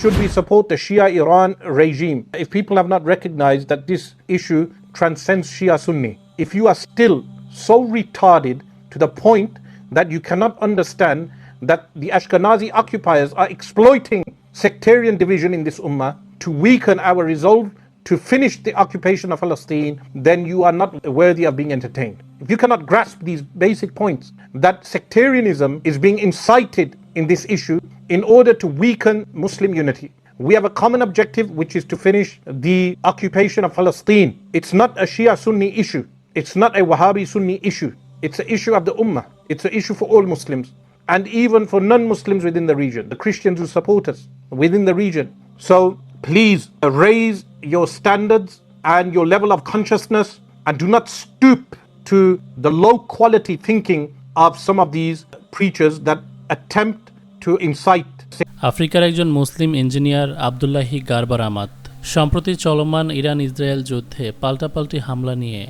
should we support the Shia Iran regime if people have not recognized that this issue transcends Shia Sunni? If you are still so retarded to the point that you cannot understand that the Ashkenazi occupiers are exploiting sectarian division in this ummah to weaken our resolve to finish the occupation of Palestine, then you are not worthy of being entertained. If you cannot grasp these basic points, that sectarianism is being incited in this issue in order to weaken Muslim unity. We have a common objective, which is to finish the occupation of Palestine. It's not a Shia Sunni issue. It's not a Wahhabi Sunni issue. It's an issue of the Ummah. It's an issue for all Muslims and even for non Muslims within the region, the Christians who support us within the region. So please raise your standards and your level of consciousness and do not stoop to the low quality thinking of some of these preachers that attempt to incite আফ্রিকার একজন মুসলিম engineer Abdullahi গারবার আমাত সম্প্রতি চলমান Iran Israel যুদ্ধে পাল্টাপাল্টি হামলা নিয়ে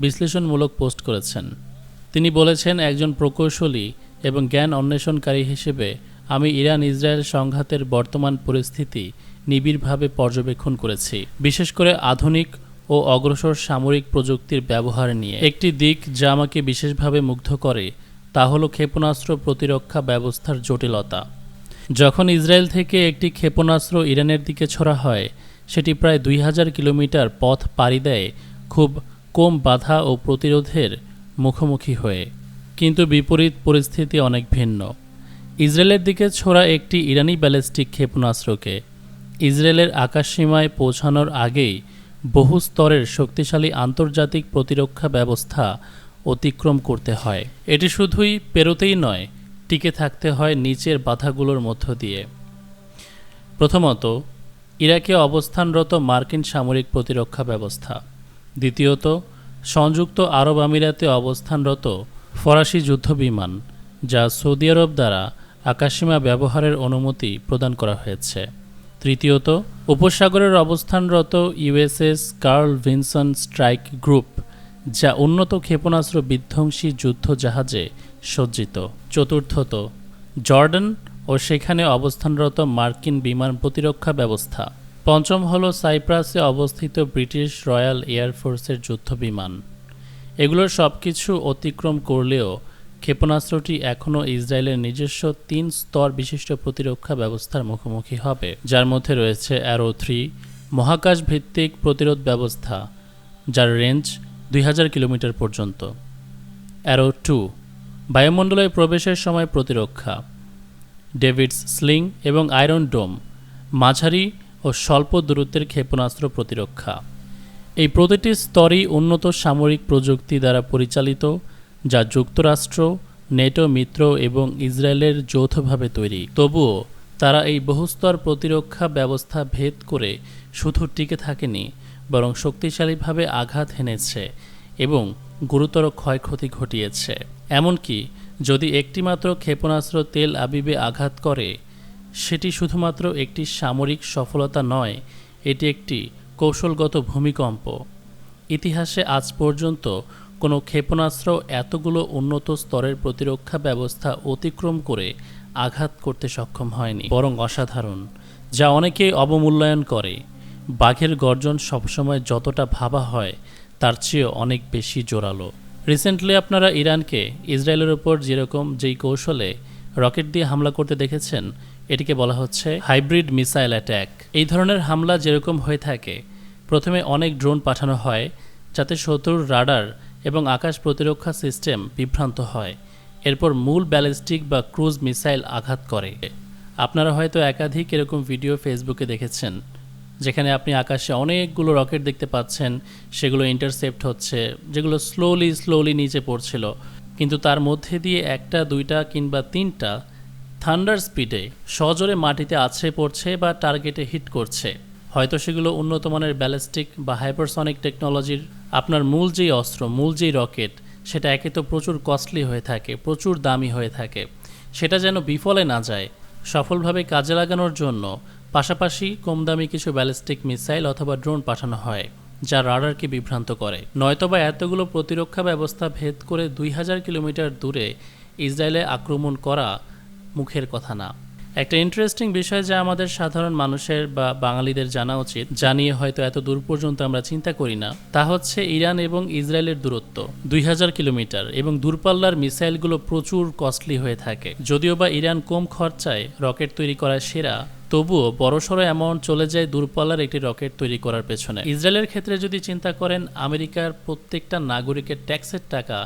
বিশ্লেষণমূলক post করেছেন। তিনি বলেছেন, একজন প্রকৌশলী এবং জ্ঞান অন্বেষণকারী হিসেবে আমি ইরান ইসরায়েল সংঘাতের বর্তমান পরিস্থিতি নিবিড়ভাবে পর্যবেক্ষণ করেছি। বিশেষ করে আধুনিক ও অগ্রসর সামরিক প্রযুক্তির ব্যবহার নিয়ে। একটি দিক যা আমাকে বিশেষভাবে মুগ্ধ করে তা হলো ক্ষেপণাস্ত্র প্রতিরক্ষা ব্যবস্থার জটিলতা। যখন ইসরায়েল থেকে একটি ক্ষেপণাস্ত্র ইরানের দিকে ছোড়া হয়, সেটি প্রায় দুই হাজার কিলোমিটার পথ পাড়ি দেয়, খুব কম বাধা ও প্রতিরোধের মুখোমুখি হয়ে। কিন্তু বিপরীত পরিস্থিতি অনেক ভিন্ন। ইসরায়েলের দিকে ছোড়া একটি ইরানি ব্যালিস্টিক ক্ষেপণাস্ত্রকে ইসরায়েলের আকাশসীমায় পৌঁছানোর আগেই বহু স্তরের শক্তিশালী আন্তর্জাতিক প্রতিরক্ষা ব্যবস্থা অতিক্রম করতে হয়। এটি শুধুই পেরোতেই নয়, টিকে থাকতে হয় নিচের বাধাগুলোর মধ্য দিয়ে। প্রথমত, ইরাকে অবস্থানরত মার্কিন সামরিক প্রতিরক্ষা ব্যবস্থা। দ্বিতীয়ত, সংযুক্ত আরব আমিরাতে অবস্থানরত ফরাসি যুদ্ধবিমান, যা সৌদি আরব দ্বারা আকাশসীমা ব্যবহারের অনুমতি প্রদান করা হয়েছে। তৃতীয়ত, উপসাগরের অবস্থানরত USS Carl Vinson strike group যা উন্নত ক্ষেপণাস্ত্র বিধ্বংসী যুদ্ধ জাহাজে সজ্জিত। চতুর্থত, জর্ডান ও সেখানে অবস্থানরত মার্কিন বিমান প্রতিরক্ষা ব্যবস্থা। পঞ্চম হল সাইপ্রাসে অবস্থিত ব্রিটিশ রয়্যাল এয়ারফোর্সের যুদ্ধ বিমান এগুলোর সব কিছু অতিক্রম করলেও ক্ষেপণাস্ত্রটি এখনও ইসরায়েলের নিজস্ব তিন স্তর বিশিষ্ট প্রতিরক্ষা ব্যবস্থার মুখোমুখি হবে। যার মধ্যে রয়েছে অ্যারো থ্রি মহাকাশ ভিত্তিক প্রতিরোধ ব্যবস্থা, যার রেঞ্জ দুই হাজার কিলোমিটার পর্যন্ত। অ্যারো টু, বায়ুমণ্ডলে প্রবেশের সময় প্রতিরক্ষা। ডেভিডস স্লিং এবং আয়রন ডোম, মাঝারি ও স্বল্প দূরত্বের ক্ষেপণাস্ত্র প্রতিরক্ষা। এই প্রতিটি স্তরই উন্নত সামরিক প্রযুক্তি দ্বারা পরিচালিত, যা যুক্তরাষ্ট্র, নেটো মিত্র এবং ইসরায়েলের যৌথভাবে তৈরি। তবুও তারা এই বহুস্তর প্রতিরক্ষা ব্যবস্থা ভেদ করে শুধু টিকে থাকেনি বরং শক্তিশালীভাবে আঘাত হেনেছে এবং গুরুতর ক্ষয়ক্ষতি ঘটিয়েছে। এমনকি যদি একটিমাত্র ক্ষেপণাস্ত্র তেল আবিবে আঘাত করে, সেটি শুধুমাত্র একটি সামরিক সফলতা নয়, এটি একটি কৌশলগত ভূমিকম্প। ইতিহাসে আজ পর্যন্ত কোনো ক্ষেপণাস্ত্র এতগুলো উন্নত স্তরের প্রতিরক্ষা ব্যবস্থা অতিক্রম করে আঘাত করতে সক্ষম হয়নি। বরং অসাধারণ, যা অনেকেই অবমূল্যায়ন করে। বাঘের গর্জন সবসময় যতটা ভাবা হয়, তার চেয়ে অনেক বেশি জোরালো। রিসেন্টলি আপনারা ইরানকে, ইসরায়েলের ওপর যেরকম যেই কৌশলে রকেট দিয়ে হামলা করতে দেখেছেন, এটিকে বলা হচ্ছে হাইব্রিড মিসাইল অ্যাট্যাক এই ধরনের হামলা যেরকম হয়ে থাকে, প্রথমে অনেক ড্রোন পাঠানো হয়, যাতে শত্রুর রাডার এবং আকাশ প্রতিরক্ষা সিস্টেম বিভ্রান্ত হয়। এরপর মূল ব্যালিস্টিক বা ক্রুজ মিসাইল আঘাত করে। আপনারা হয়তো একাধিক এরকম ভিডিও ফেসবুকে দেখেছেন। যেখানে আপনি আকাশে অনেকগুলো রকেট দেখতে পাচ্ছেন, সেগুলো ইন্টারসেপ্ট হচ্ছে, যেগুলো স্লোলি স্লোলি নিচে পড়ছিল। কিন্তু তার মধ্যে দিয়ে একটা, দুইটা কিংবা তিনটা থান্ডার স্পিডে সজোরে মাটিতে আছড়ে পড়ছে বা টার্গেটে হিট করছে। হয়তো সেগুলো উন্নত মানের ব্যালিস্টিক বা হাইপারসনিক টেকনোলজির আপনার মূল যেই অস্ত্র, মূল যেই রকেট, সেটা একে তো প্রচুর কস্টলি হয়ে থাকে, প্রচুর দামি হয়ে থাকে। সেটা যেন বিফলে না যায়। সফলভাবে কাজে লাগানোর জন্য পাশাপাশি কম দামি কিছু ব্যালিস্টিক মিসাইল অথবা ড্রোন পাঠানো হয়, যা রাডারকে বিভ্রান্ত করে। নয়তোবা এতগুলো প্রতিরক্ষা ব্যবস্থা ভেদ করে দুই হাজার কিলোমিটার দূরে ইসরায়েলে আক্রমণ করা মুখের কথা না। একটা ইন্টারেস্টিং বিষয় যা আমাদের সাধারণ মানুষের বা বাঙালিদের জানা উচিত জানিয়ে হয়তো এত দূর পর্যন্ত আমরা চিন্তা করি না, তা হচ্ছে ইরান এবং ইসরায়েলের দূরত্ব, দুই হাজার কিলোমিটার, এবং দূরপাল্লার মিসাইলগুলো প্রচুর কস্টলি হয়ে থাকে। যদিও বা ইরান কম খরচায় রকেট তৈরি করা সেরা তবুও বড়সড় অ্যামাউন্ট চলে যায় দূরপাল্লার একটি রকেট তৈরি করার পেছনে। ইসরায়েলের ক্ষেত্রে যদি চিন্তা করেন, আমেরিকার প্রত্যেকটা নাগরিকের ট্যাক্সের টাকা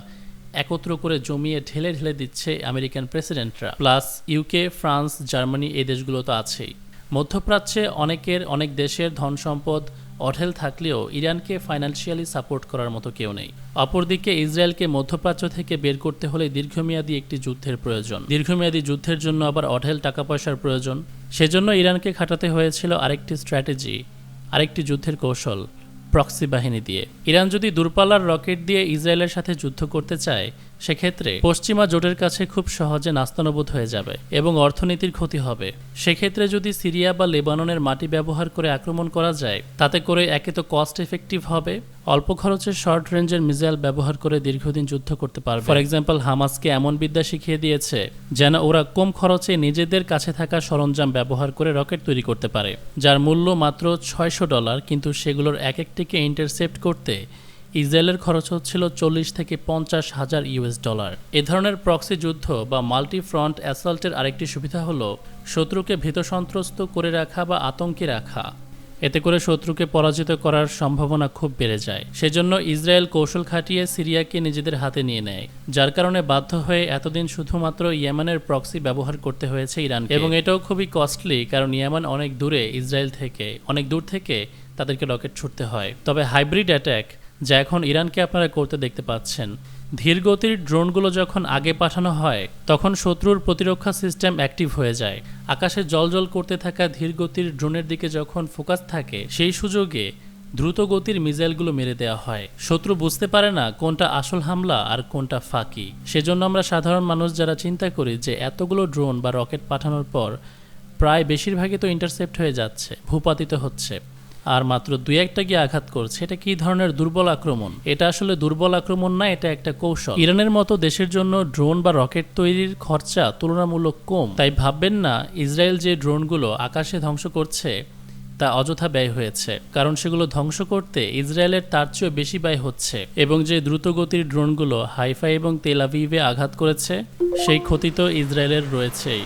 একত্র করে জমিয়ে ঢেলে ঢেলে দিচ্ছে আমেরিকান প্রেসিডেন্টরা। প্লাস ইউকে, ফ্রান্স, জার্মানি এই দেশগুলো তো আছেই। মধ্যপ্রাচ্যে অনেকের, অনেক দেশের ধন সম্পদ অঢেল থাকলেও ইরানকে ফাইন্যান্সিয়ালি সাপোর্ট করার মতো কেউ নেই। অপরদিকে ইসরায়েলকে মধ্যপ্রাচ্য থেকে বের করতে হলে দীর্ঘমেয়াদী একটি যুদ্ধের প্রয়োজন। দীর্ঘমেয়াদী যুদ্ধের জন্য আবার অঢেল টাকা পয়সার প্রয়োজন। সেজন্য ইরানকে খাটাতে হয়েছিল আরেকটি স্ট্র্যাটেজি আরেকটি যুদ্ধের কৌশল প্রক্সি বাহিনী দিয়ে। ইরান যদি দূরপাল্লার রকেট দিয়ে ইসরায়েলের সাথে যুদ্ধ করতে চায় সেক্ষেত্রে পশ্চিমা জোটের কাছে খুব সহজে নাস্তানবোধ হয়ে যাবে এবং অর্থনীতির ক্ষতি হবে। সেক্ষেত্রে যদি সিরিয়া বা লেবাননের মাটি ব্যবহার করে আক্রমণ করা যায়, তাতে করে একে তো কস্ট এফেক্টিভ হবে। অল্প খরচে শর্ট রেঞ্জের মিসাইল ব্যবহার করে দীর্ঘদিন যুদ্ধ করতে পারবে। ফর এক্সাম্পল হামাসকে এমন বিদ্যা শিখিয়ে দিয়েছে যেন ওরা কম খরচে নিজেদের কাছে থাকা সরঞ্জাম ব্যবহার করে রকেট তৈরি করতে পারে, যার মূল্য মাত্র ছয়শো ডলার, কিন্তু সেগুলোর এক একটিকে ইন্টারসেপ্ট করতে ইসরায়েলের খরচ হচ্ছিল চল্লিশ থেকে পঞ্চাশ হাজার ইউএস ডলার। এ ধরনের প্রক্সি যুদ্ধ বা মাল্টি ফ্রন্ট অ্যাসল্টের আরেকটি সুবিধা হল শত্রুকে ভীত সন্ত্রস্ত করে রাখা বা আতঙ্কে রাখা। এতে করে শত্রুকে পরাজিত করার সম্ভাবনা খুব বেড়ে যায়। সেজন্য ইসরায়েল কৌশল খাটিয়ে সিরিয়াকে নিজেদের হাতে নিয়ে নেয়, যার কারণে বাধ্য হয়ে এতদিন শুধুমাত্র ইয়েমেনের প্রক্সি ব্যবহার করতে হয়েছে ইরান এবং এটাও খুবই কস্টলি, কারণ ইয়েমেন অনেক দূরে ইসরায়েল থেকে, অনেক দূর থেকে তাদেরকে রকেট ছুটতে হয়। তবে হাইব্রিড অ্যাটাক যা এখন ইরানকে আপনারা করতে দেখতে পাচ্ছেন। ধীরগতির ড্রোনগুলো যখন আগে পাঠানো হয়, তখন শত্রুর প্রতিরক্ষা সিস্টেম অ্যাক্টিভ হয়ে যায়। আকাশে জলজল করতে থাকা ধীরগতির ড্রোনের দিকে যখন ফোকাস থাকে, সেই সুযোগে দ্রুত গতির মিসাইলগুলো মেরে দেওয়া হয়। শত্রু বুঝতে পারে না কোনটা আসল হামলা আর কোনটা ফাঁকি। সেজন্য আমরা সাধারণ মানুষ যারা চিন্তা করি যে এতগুলো ড্রোন বা রকেট পাঠানোর পর প্রায় বেশিরভাগই তো ইন্টারসেপ্ট হয়ে যাচ্ছে, ভূপাতিত হচ্ছে। আর মাত্র দুই একটা গিয়ে আঘাত করছে। এটা কি ধরনের দুর্বল আক্রমণ? এটা আসলে দুর্বল আক্রমণ না, এটা একটা কৌশল। ইরানের মতো দেশের জন্য ড্রোন বা রকেট তৈরির খরচা তুলনামূলক কম। তাই ভাববেন না, ইসরায়েল যে ড্রোনগুলো আকাশে ধ্বংস করছে, তা অযথা ব্যয় হয়েছে। কারণ সেগুলো ধ্বংস করতে ইসরায়েলের তার চেয়েও বেশি ব্যয় হচ্ছে। এবং যে দ্রুতগতির ড্রোনগুলো হাইফাই এবং তেলাভিভে আঘাত করেছে, সেই ক্ষতি তো ইসরায়েলের রয়েছেই।